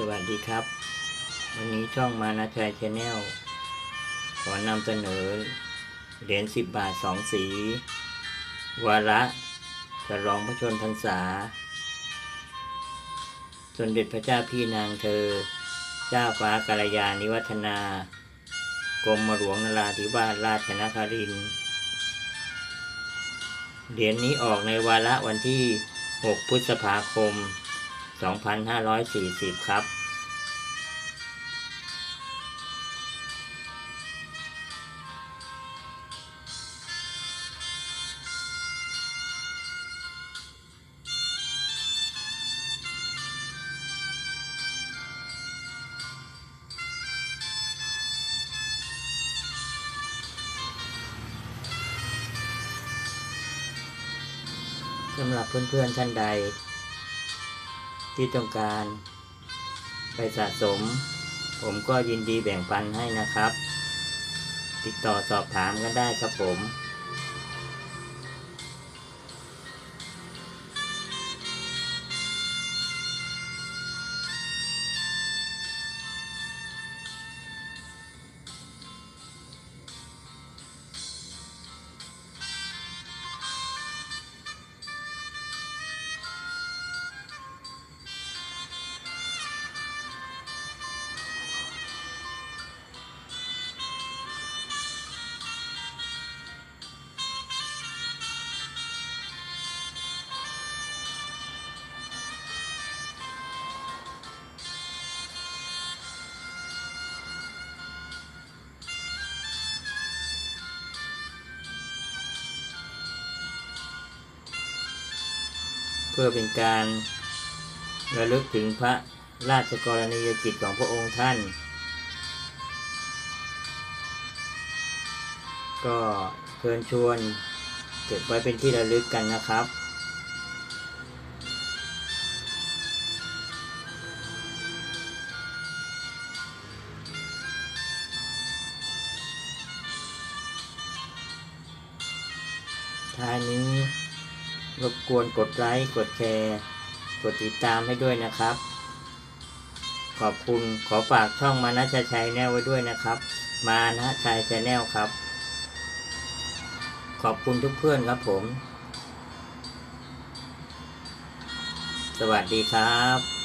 สวัสดีครับ วันนี้ช่องมานาชัยชาแนลขอนำเสนอ เหรียญสิบบาทสองสี วาระฉลองพระชนพรรษา สมเด็จพระเจ้าพี่นางเธอ เจ้าฟ้ากาลยานิวัฒนา กรมหลวงนราธิวาสราชนครินเหรียญนี้ออกในวาระวันที่ 6 พฤษภาคม 2540 ครับ สำหรับเพื่อนๆท่านใด ที่ต้องการไปสะสม ผมก็ยินดีแบ่งปันให้นะครับ ติดต่อสอบถามกันได้ครับผม พื่อเป็นการระลึกถึงพระราชกรณียกิจของพระองค์ท่าน ก็เชิญชวนเก็บไว้เป็นที่ระลึกกันนะครับ ท้ายนี้ รบกวนกดไลค์กดแชร์กดติดตามให้ด้วยนะครับ ขอบคุณขอฝากช่องมานะชัยชัยแนลไว้ด้วยนะครับ มานะชัยชแนลครับ ขอบคุณทุกเพื่อนครับผม สวัสดีครับ